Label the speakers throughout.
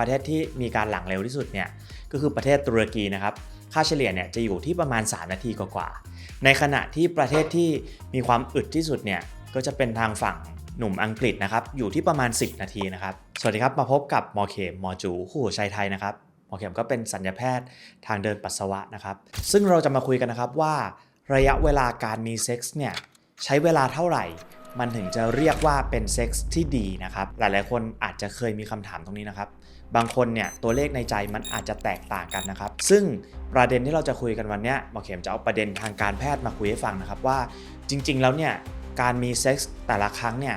Speaker 1: ประเทศที่มีการหลังเร็วที่สุดเนี่ยก็คือประเทศตุรกีนะครับค่าเฉลี่ยเนี่ยจะอยู่ที่ประมาณ 3 นาทีกว่าๆในขณะที่ประเทศที่มีความอึดที่สุดเนี่ยก็จะเป็นทางฝั่งหนุ่มอังกฤษนะครับอยู่ที่ประมาณ 10 นาทีนะครับสวัสดีครับมาพบกับหมอเขมหมอจูคู่หูชัยไทยนะครับหมอเขมก็เป็นสัญญาแพทย์ทางเดินปัสสาวะนะครับ ซึ่งเราจะมาคุยกันนะครับว่า ระยะเวลาการมีเซ็กส์เนี่ยใช้เวลาเท่าไหร่ มันถึงจะเรียกว่าเป็นเซ็กส์ที่ดีนะครับ หลายๆ คนอาจจะเคยมีคำถามตรงนี้นะครับ บางคนเนี่ยตัวเลขในใจมันอาจจะแตกต่างกันนะครับ ซึ่งประเด็นที่เราจะคุยกันวันนี้หมอเข็มจะเอาประเด็นทางการแพทย์มาคุยให้ฟังนะครับว่าจริง ๆ แล้วเนี่ยการมีเซ็กส์แต่ละครั้งเนี่ย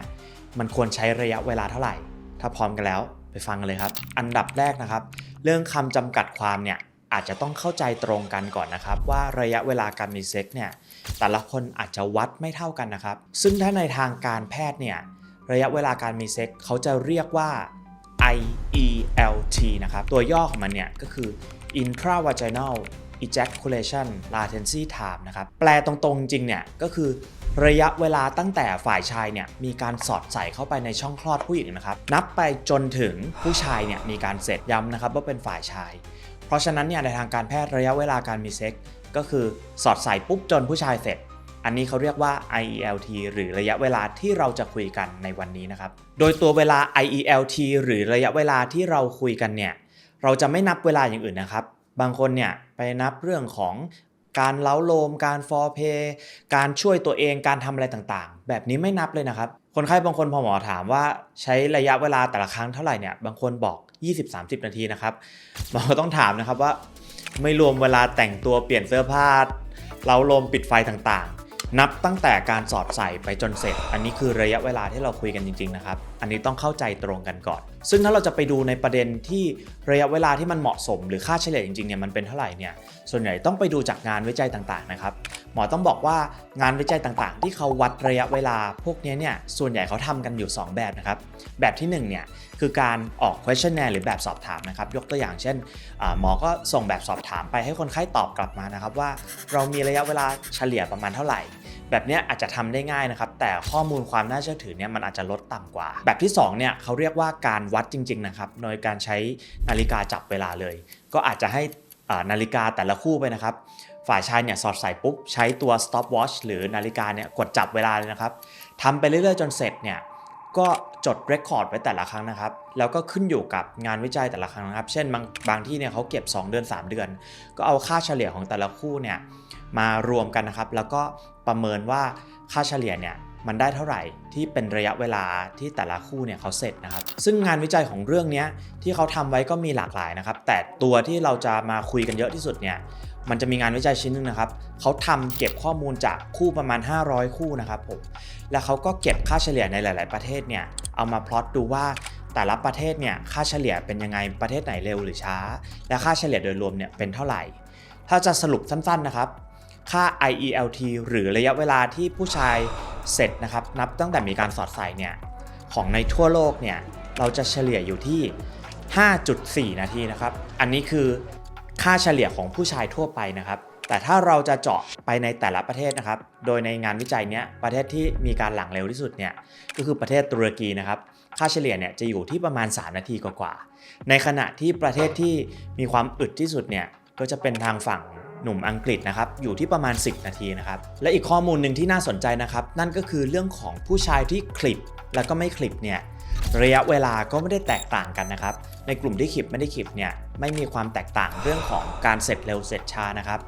Speaker 1: มันควรใช้ระยะเวลาเท่าไหร่ ถ้าพร้อมกันแล้วไปฟังกันเลยครับ อันดับแรกนะครับ เรื่องคำจำกัดความเนี่ย อาจจะต้องเข้าใจตรงกันก่อนนะครับ ว่าระยะเวลาการมีเซ็กเนี่ยแต่ละคนอาจจะวัดไม่เท่ากันนะครับ ซึ่งถ้าในทางการแพทย์เนี่ยระยะเวลาการมีเซ็กเขาจะเรียกว่า IELT นะครับ ตัวย่อของมันเนี่ยก็คือ intravaginal ejaculation latency time นะครับ แปลตรงๆ จริงเนี่ยก็คือระยะเวลาตั้งแต่ฝ่ายชายเนี่ยมีการสอดใส่เข้าไปในช่องคลอดผู้หญิงนะครับ นับไปจนถึงผู้ชายเนี่ยมีการเสร็จย้ำนะครับว่าเป็นฝ่ายชาย ราะฉะนั้นเนี่ยในทางการแพทย์ระยะเวลาการมีเซ็กก็คือสอดใส่ปุ๊บจนผู้ชายเสร็จ อันนี้เขาเรียกว่า IELT หรือระยะเวลาที่เราจะคุยกันในวันนี้นะครับ โดยตัวเวลา IELT หรือระยะเวลาที่เราคุยกันเนี่ยเราจะไม่นับเวลาอย่างอื่นนะครับ บางคนเนี่ยไปนับเรื่องของการเล้าโลม การฟอร์เพย์การช่วยตัวเอง การทำอะไรต่างๆ แบบนี้ไม่นับเลยนะครับ คนไข้บางคนพอหมอถามว่าใช้ระยะเวลาแต่ละครั้งเท่าไหร่เนี่ยบางคนบอก 20-30 นาทีนะครับหมอก็ต้องถามนะครับว่า ไม่รวมเวลาแต่งตัวเปลี่ยนเสื้อผ้าเราลมปิดไฟต่างๆ นับตั้งแต่การสอดใส่ไปจนเสร็จ อันนี้คือระยะเวลาที่เราคุยกันจริงๆนะครับ อันนี้ต้องเข้าใจตรงกันก่อน ซึ่งถ้าเราจะไปดูในประเด็นที่ระยะเวลาที่มันเหมาะสม หรือค่าเฉลี่ยจริงๆเนี่ยมันเป็นเท่าไหร่เนี่ยส่วนใหญ่ต้องไปดูจากงานวิจัยต่างๆนะครับหมอต้องบอกว่างานวิจัยต่างๆ ที่เขาวัดระยะเวลาพวกนี้เนี่ยส่วนใหญ่เขาทำกันอยู่ 2 แบบนะครับแบบที่1เนี่ยคือการออก questionnaire หรือแบบสอบถามนะครับยกตัวอย่างเช่นหมอก็ส่งแบบสอบถามไปให้คนไข้ตอบกลับมานะครับว่า เรามีระยะเวลาเฉลี่ยประมาณเท่าไหร่ แบบนี้อาจจะทำได้ง่ายนะครับ แต่ข้อมูลความน่าเชื่อถือเนี่ยมันอาจจะลดต่ำกว่า แบบที่2เนี่ยเขาเรียกว่าการวัดจริงๆนะครับโดยการใช้นาฬิกาจับเวลาเลย ก็อาจจะให้นาฬิกาแต่ละคู่ไปนะครับ ฝ่ายชายเนี่ยสอดใส่ปุ๊บ ใช้ตัว stopwatch หรือนาฬิกาเนี่ยกดจับเวลาเลยนะครับทำไปเรื่อยๆ จนเสร็จเนี่ยก็จดเรคคอร์ดไว้แต่ละครั้งนะครับ แล้วก็ขึ้นอยู่กับงานวิจัยแต่ละครั้งนะครับ เช่นบางบางที่เนี่ยเขาเก็บ 2 เดือน 3 เดือน ก็เอาค่าเฉลี่ยของแต่ละคู่เนี่ยมารวมกันนะครับ แล้วก็ ประเมินว่าค่าเฉลี่ยเนี่ยมันได้เท่าไหร่ที่เป็นระยะเวลาที่แต่ละคู่เนี่ยเขาเสร็จนะครับ ซึ่งงานวิจัยของเรื่องนี้ที่เขาทำไว้ก็มีหลากหลายนะครับ แต่ตัวที่เราจะมาคุยกันเยอะที่สุดเนี่ยมันจะมีงานวิจัยชิ้นหนึงนะครับเขาทำเก็บข้อมูลจากคู่ประมาณ 500 คู่นะครับผมแล้วเขาก็เก็บค่าเฉลี่ยในหลาย ๆ ประเทศเนี่ยเอามาพลอตดูว่าแต่ละประเทศเนี่ยค่าเฉลี่ยเป็นยังไงประเทศไหนเร็วหรือช้า และค่าเฉลี่ยโดยรวมเนี่ยเป็นเท่าไหร่ ถ้าจะสรุปสั้น ๆ นะครับ ค่า IELT หรือระยะเวลาที่ผู้ชายเสร็จนะครับนับตั้งแต่มีการสอดใส่เนี่ยของในทั่วโลกเนี่ยเราจะเฉลี่ยอยู่ที่ 5.4 นาทีนะครับ อันนี้คือค่าเฉลี่ยของผู้ชายทั่วไปนะครับ แต่ถ้าเราจะเจาะไปในแต่ละประเทศนะครับ โดยในงานวิจัยเนี้ยประเทศที่มีการหลังเร็วที่สุดเนี่ยก็คือประเทศตุรกีนะครับ ค่าเฉลี่ยเนี่ยจะอยู่ที่ประมาณ 3 นาทีกว่าๆในขณะที่ประเทศที่มีความอึดที่สุดเนี่ยก็จะเป็นทางฝั่ง หนุ่มอังกฤษนะครับอยู่ที่ประมาณ 10 นาทีนะครับและอีกข้อมูลหนึ่งที่น่าสนใจนะครับนั่นก็คือเรื่องของผู้ชายที่คลิปแล้วก็ไม่คลิปเนี่ยระยะเวลาก็ไม่ได้แตกต่างกันนะครับ ในกลุ่มที่คลิปไม่ได้คลิปเนี่ยไม่มีความแตกต่างเรื่องของการเสร็จเร็วเสร็จช้านะครับ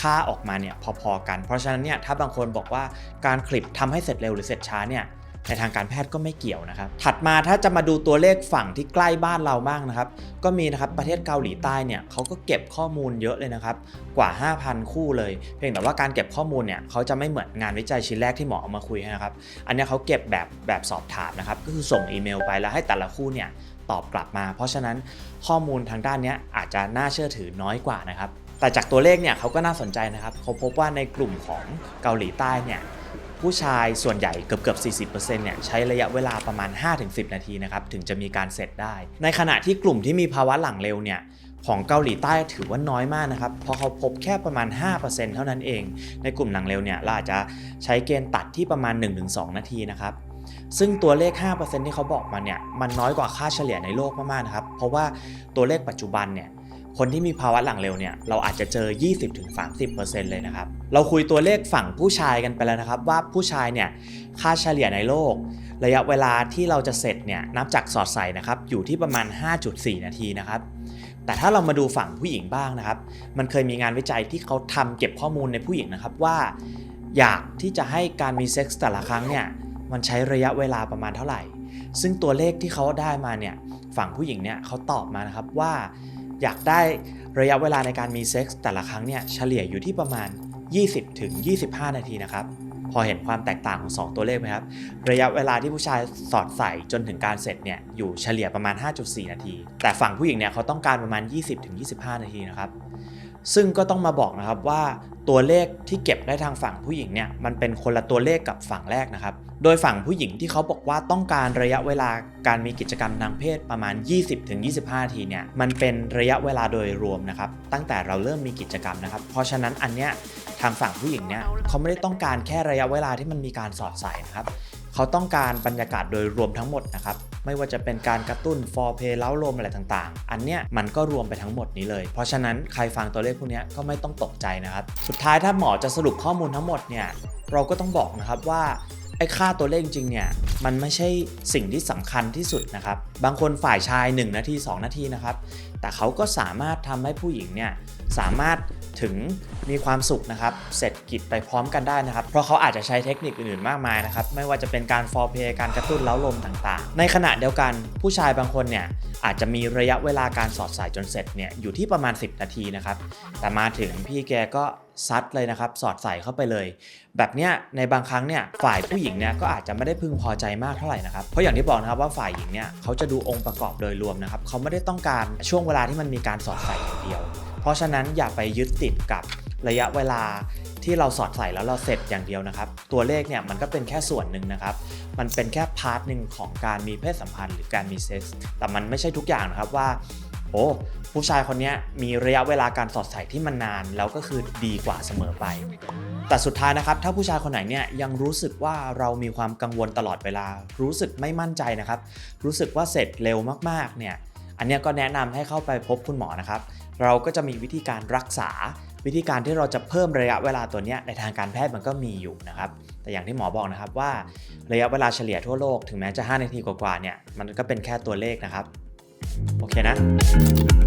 Speaker 1: ค่าออกมาเนี่ยพอๆกัน เพราะฉะนั้นเนี่ยถ้าบางคนบอกว่าการคลิปทำให้เสร็จเร็วหรือเสร็จช้าเนี่ย ในทางการแพทย์ก็ไม่เกี่ยวนะครับ ถัดมาถ้าจะมาดูตัวเลขฝั่งที่ใกล้บ้านเราบ้างนะครับ ก็มีนะครับประเทศเกาหลีใต้เนี่ยเขาก็เก็บข้อมูลเยอะเลยนะครับ กว่า 5,000 คู่เลย เพียงแต่ว่าการเก็บข้อมูลเนี่ยเขาจะไม่เหมือนงานวิจัยชิ้นแรกที่หมอเอามาคุยนะครับ อันนี้เขาเก็บแบบแบบสอบถามนะครับ ก็คือส่งอีเมลไปแล้วให้แต่ละคู่เนี่ยตอบกลับมา เพราะฉะนั้นข้อมูลทางด้านนี้อาจจะน่าเชื่อถือน้อยกว่านะครับ แต่จากตัวเลขเนี่ยเขาก็น่าสนใจนะครับเขาพบว่าในกลุ่มของเกาหลีใต้เนี่ย ผู้ชายส่วนใหญ่เกือบเกือบ40%เนี่ยใช้ระยะเวลาประมาณ 5-10 นาทีนะครับถึงจะมีการเสร็จได้ ในขณะที่กลุ่มที่มีภาวะหลังเร็วเนี่ยของเกาหลีใต้ถือว่าน้อยมากนะครับ เพราะเขาพบแค่ประมาณ 5%เท่านั้นเอง ในกลุ่มหลังเร็วเนี่ยเราอาจจะใช้เกณฑ์ตัดที่ประมาณ 1-2 นาทีนะครับ ซึ่งตัวเลข 5%ที่เขาบอกมาเนี่ยมันน้อยกว่าค่าเฉลี่ยในโลกมากๆนะครับ เพราะว่าตัวเลขปัจจุบันเนี่ย คนที่มีภาวะหลังเร็วเนี่ยเราอาจจะเจอ 20-30%เลยนะครับ เราคุยตัวเลขฝั่งผู้ชายกันไปแล้วนะครับว่าผู้ชายเนี่ยค่าเฉลี่ยในโลก ระยะเวลาที่เราจะเสร็จเนี่ยนับจากสอดใส่นะครับอยู่ที่ประมาณ 5.4 นาทีนะครับแต่ถ้าเรามาดูฝั่งผู้หญิงบ้างนะครับ มันเคยมีงานวิจัยที่เขาทำเก็บข้อมูลในผู้หญิงนะครับว่า อยากที่จะให้การมีเซ็กส์แต่ละครั้งเนี่ยมันใช้ระยะเวลาประมาณเท่าไหร่ ซึ่งตัวเลขที่เขาได้มาเนี่ยฝั่งผู้หญิงเนี่ยเขาตอบมานะครับว่า อยากได้ระยะเวลาในการมีเซ็กส์แต่ละครั้งเนี่ยเฉลี่ยอยู่ที่ประมาณ 20 ถึง 25 นาทีนะครับ พอเห็นความแตกต่างของ 2 ตัวเลขไหมครับ ระยะเวลาที่ผู้ชายสอดใส่จนถึงการเสร็จเนี่ยอยู่เฉลี่ยประมาณ 5.4 นาที แต่ฝั่งผู้หญิงเนี่ยเขาต้องการประมาณ 20-25 นาทีนะครับซึ่งก็ต้องมาบอกนะครับว่า ตัวเลขที่เก็บได้ทางฝั่งผู้หญิงเนี่ยมันเป็นคนละตัวเลขกับฝั่งแรกนะครับ โดยฝั่งผู้หญิงที่เขาบอกว่าต้องการระยะเวลาการมีกิจกรรมทางเพศประมาณ 20-25นาทีเนี่ยมันเป็นระยะเวลาโดยรวมนะครับตั้งแต่เราเริ่มมีกิจกรรมนะครับ เพราะฉะนั้นอันเนี้ยทางฝั่งผู้หญิงเนี่ยเขาไม่ได้ต้องการแค่ระยะเวลาที่มันมีการสอดใส่นะครับเขาต้องการบรรยากาศโดยรวมทั้งหมดนะครับ ไม่ว่าจะเป็นการกระตุ้นฟอร์เพย์เล้าลมอะไรต่างๆ อันเนี้ยมันก็รวมไปทั้งหมดนี้เลย เพราะฉะนั้นใครฟังตัวเลขพวกนี้ก็ไม่ต้องตกใจนะครับ สุดท้ายถ้าหมอจะสรุปข้อมูลทั้งหมดเนี่ยเราก็ต้องบอกนะครับว่าไอ้ค่าตัวเลขจริงๆเนี่ยมันไม่ใช่สิ่งที่สำคัญที่สุดนะครับ บางคนฝ่ายชาย 1 นาที 2 นาทีนะครับ แต่เขาก็สามารถทำให้ผู้หญิงเนี่ยสามารถ ถึงมีความสุขนะครับ เสร็จกิจไปพร้อมกันได้นะครับ เพราะเขาอาจจะใช้เทคนิคอื่นๆมากมายนะครับ ไม่ว่าจะเป็นการฟอร์เพย์การกระตุ้นเล้าลมต่างๆ ในขณะเดียวกันผู้ชายบางคนเนี่ยอาจจะมีระยะเวลาการสอดสายจนเสร็จเนี่ยอยู่ที่ประมาณ 10 นาทีนะครับ แต่มาถึงพี่แกก็ซัดเลยนะครับ สอดใส่เข้าไปเลย แบบเนี้ยในบางครั้งเนี่ยฝ่ายผู้หญิงเนี่ยก็อาจจะไม่ได้พึงพอใจมากเท่าไหร่นะครับ เพราะอย่างที่บอกนะครับว่าฝ่ายหญิงเนี่ยเขาจะดูองค์ประกอบโดยรวมนะครับเขาไม่ได้ต้องการช่วงเวลาที่มันมีการสอดใส่อย่างเดียว เพราะฉะนั้นอย่าไปยึดติดกับระยะเวลาที่เราสอดใส่แล้วเราเสร็จอย่างเดียวนะครับ ตัวเลขเนี่ยมันก็เป็นแค่ส่วนหนึ่งนะครับ มันเป็นแค่พาร์ทหนึ่งของการมีเพศสัมพันธ์หรือการมีเซ็กส์แต่มันไม่ใช่ทุกอย่างนะครับว่าโอ้ผู้ชายคนนี้มีระยะเวลาการสอดใส่ที่มันนาน แล้วก็คือดีกว่าเสมอไป แต่สุดท้ายนะครับ ถ้าผู้ชายคนไหนเนี่ยยังรู้สึกว่าเรามีความกังวลตลอดเวลา รู้สึกไม่มั่นใจนะครับ รู้สึกว่าเสร็จเร็วมากๆเนี่ยอันนี้ก็แนะนำให้เข้าไปพบคุณหมอนะครับเราก็จะมีวิธีการรักษา วิธีการที่เราจะเพิ่มระยะเวลาตัวนี้ในทางการแพทย์มันก็มีอยู่นะครับ แต่อย่างที่หมอบอกนะครับว่าระยะเวลาเฉลี่ยทั่วโลกถึงแม้จะ 5 นาทีกว่าๆเนี่ยมันก็เป็นแค่ตัวเลขนะครับ โอเคนะ